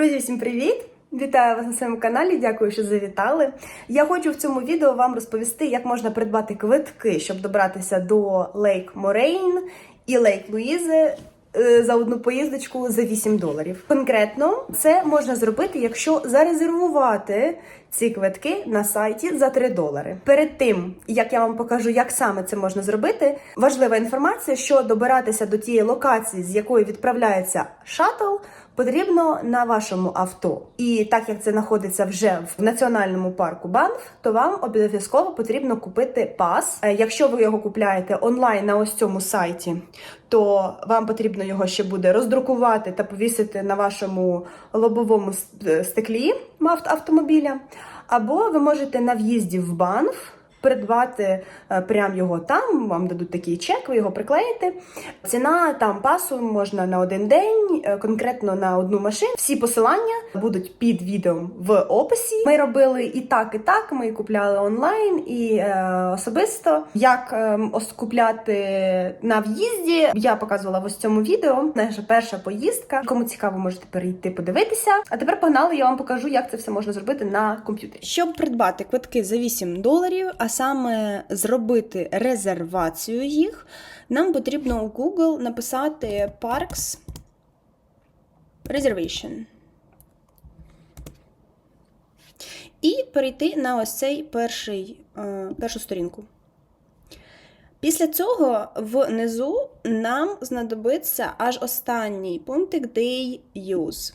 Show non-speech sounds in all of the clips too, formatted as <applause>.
Друзі, всім привіт! Вітаю вас на своєму каналі. Дякую, що завітали. Я хочу в цьому відео вам розповісти, як можна придбати квитки, щоб добратися до Лейк Морейн і Лейк Луїзи за одну поїздочку за 8 доларів. Конкретно це можна зробити, якщо зарезервувати ці квитки на сайті за 3 долари. Перед тим як я вам покажу, як саме це можна зробити, важлива інформація, що добиратися до тієї локації, з якої відправляється шаттл, потрібно на вашому авто. І так як це знаходиться вже в національному парку Банф, то вам обов'язково потрібно купити пас. Е, Якщо ви його купляєте онлайн на ось цьому сайті, то вам потрібно його ще буде роздрукувати та повісити на вашому лобовому стеклі авт- автомобіля. Або ви можете на в'їзді в Банф придбати е, прям його там, вам дадуть такий чек, ви його приклеїте. Ціна там пасу можна на один день, е, конкретно на одну машину. Всі посилання будуть під відео в описі. Ми робили і так, і так. Ми купляли онлайн і е, особисто. Як е, купляти на в'їзді, я показувала в ось цьому відео. Наша перша поїздка. Кому цікаво, можете перейти подивитися. А тепер погнали, я вам покажу, як це все можна зробити на комп'ютері. Щоб придбати квитки за 8 доларів, а саме зробити резервацію їх, нам потрібно у Google написати Parks Reservation. І перейти на ось цей перший, е, першу сторінку. Після цього внизу нам знадобиться аж останній пунктик Day Use.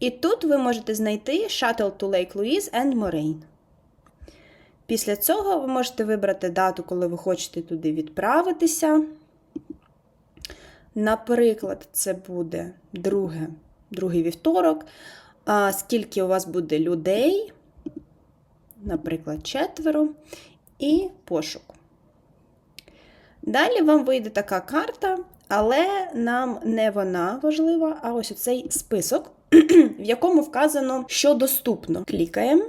І тут ви можете знайти Shuttle to Lake Louise and Moraine. Після цього ви можете вибрати дату, коли ви хочете туди відправитися. Наприклад, це буде друге, другий вівторок. А скільки у вас буде людей, наприклад, четверо, і пошук. Далі вам вийде така карта, але нам не вона важлива, а ось оцей список, <clears throat> в якому вказано, що доступно. Клікаємо.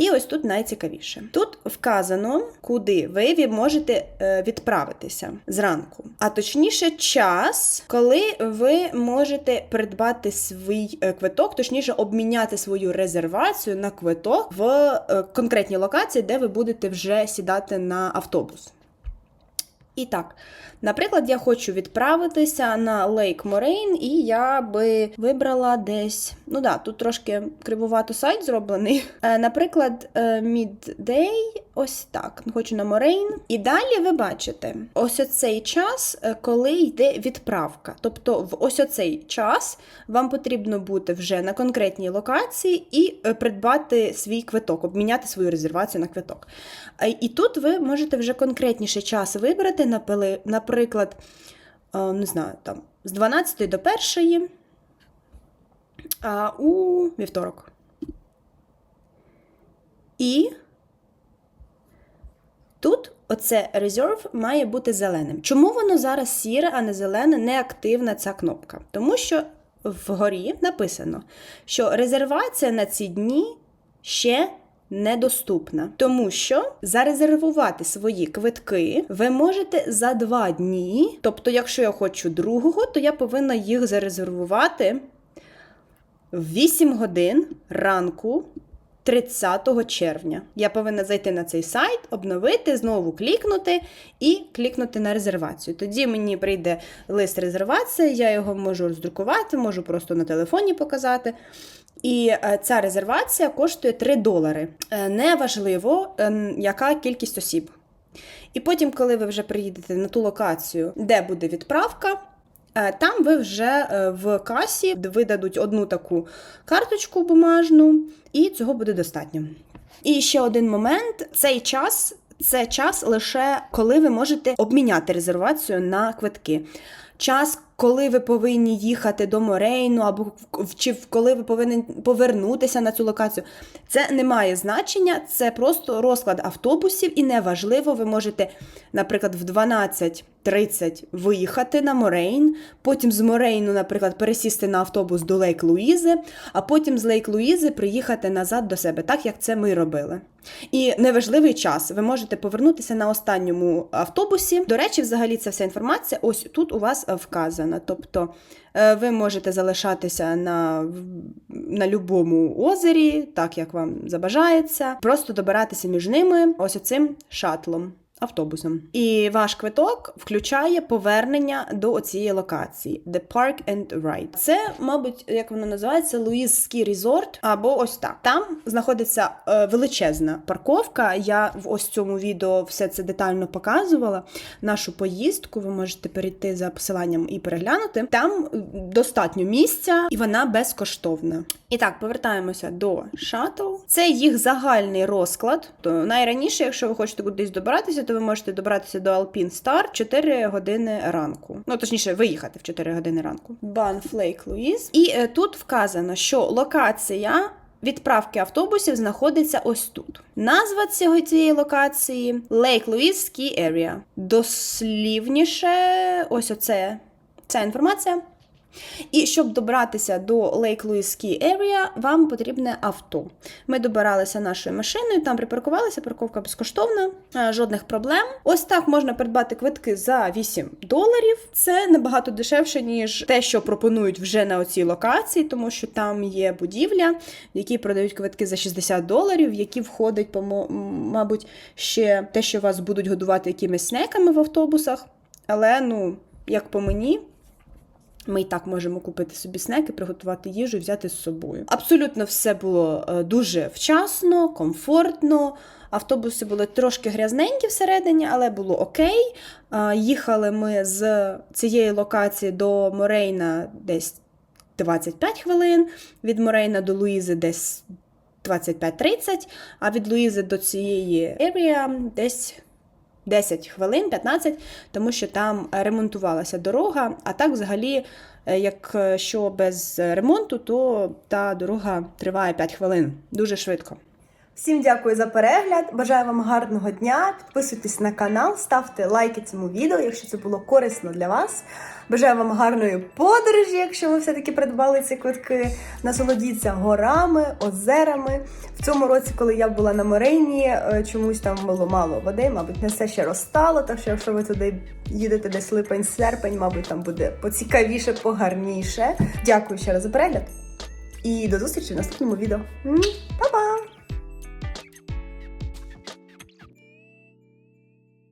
І ось тут найцікавіше. Тут вказано, куди ви можете е, відправитися зранку. А точніше, час, коли ви можете придбати свій е, квиток, точніше, обміняти свою резервацію на квиток в е, конкретній локації, де ви будете вже сідати на автобус. І так, наприклад, я хочу відправитися на Лейк Морейн, і я би вибрала десь. Ну да, тут трошки кривувато сайт зроблений. <laughs> Е, Наприклад, Midday, ось так. Хочу на Морейн. І далі ви бачите ось оцей час, е, коли йде відправка. Тобто, в ось оцей час вам потрібно бути вже на конкретній локації і е, придбати свій квиток, обміняти свою резервацію на квиток. І тут ви можете вже конкретніше час вибрати, напили- наприклад, е, не знаю, там з 12 до 1 а, у вівторок. І тут оце Reserve має бути зеленим. Чому воно зараз сіре, а не зелене, неактивна ця кнопка? Тому що вгорі написано, що резервація на ці дні ще недоступна. Тому що зарезервувати свої квитки ви можете за два дні. Тобто, якщо я хочу другого, то я повинна їх зарезервувати в 8 годин ранку 30 червня. Я повинна зайти на цей сайт, обновити, знову клікнути і клікнути на резервацію. Тоді мені прийде лист резервації, я його можу роздрукувати, можу просто на телефоні показати. І е, ця резервація коштує 3 долари. Е, Неважливо, е, яка кількість осіб. І потім, коли ви вже приїдете на ту локацію, де буде відправка, там ви вже в касі видадуть одну таку карточку бумажну, і цього буде достатньо. І ще один момент: цей час це час лише коли ви можете обміняти резервацію на квитки. Час, коли ви повинні їхати до Морейну, або чи коли ви повинні повернутися на цю локацію, це не має значення, це просто розклад автобусів, і неважливо, ви можете, наприклад, в 12.30 виїхати на Морейн, потім з Морейну, наприклад, пересісти на автобус до Лейк Луїзи, а потім з Лейк Луїзи приїхати назад до себе, так як це ми робили. І неважливий час. Ви можете повернутися на останньому автобусі. До речі, взагалі, ця вся інформація ось тут у вас е, вказана. Тобто е, ви можете залишатися на, на любому озері, так як вам забажається, просто добиратися між ними ось оцим шатлом. Автобусом. І ваш квиток включає повернення до цієї локації The Park and Ride. Це, мабуть, як воно називається, Луїз Ski Resort, або ось так. Там знаходиться е, величезна парковка. Я в ось цьому відео все це детально показувала. Нашу поїздку. Ви можете перейти за посиланням і переглянути. Там е, достатньо місця, і вона безкоштовна. І так, повертаємося до шаттл. Це їх загальний розклад. То найраніше, якщо ви хочете кудись добиратися, то ви можете добратися до Alpine Star 4 години ранку. Ну, точніше, виїхати в 4 години ранку. Banff Lake Louise. І е, тут вказано, що локація. Відправки автобусів знаходиться ось тут. Назва цього цієї локації Lake Louise Ski Area. Дослівніше, ось оце ця інформація. І щоб добратися до Lake Louise Ski Area, вам потрібне авто. Ми добиралися нашою машиною, там припаркувалися, парковка безкоштовна, е, жодних проблем. Ось так можна придбати квитки за 8 доларів. Це набагато дешевше, ніж те, що пропонують вже на оцій локації, тому що там є будівля, в якій продають квитки за 60 доларів, в які входить, м, мабуть, ще те, що вас будуть годувати якимись снеками в автобусах. Але, ну, як по мені, ми і так можемо купити собі снеки, приготувати їжу і взяти з собою. Абсолютно все було е, дуже вчасно, комфортно. Автобуси були трошки грязненькі всередині, але було окей. Е, Їхали ми з цієї локації до Морейна десь 25 хвилин, від Морейна до Луїзи десь 25-30, а від Луїзи до цієї ерія десь 10 хвилин, 15, тому що там ремонтувалася дорога. А так, взагалі, е, якщо без ремонту, то та дорога триває 5 хвилин дуже швидко. Всім дякую за перегляд. Бажаю вам гарного дня. Підписуйтесь на канал, ставте лайки цьому відео, якщо це було корисно для вас. Бажаю вам гарної подорожі, якщо ви все-таки придбали ці квитки. Насолодіться горами, озерами. В цьому році, коли я була на Морейні, е, чомусь там було мало води, мабуть, не все ще розстало. Так що, якщо ви туди їдете десь липень-серпень, мабуть, там буде поцікавіше, погарніше. Дякую ще раз за перегляд. І до зустрічі в наступному відео. Па-па!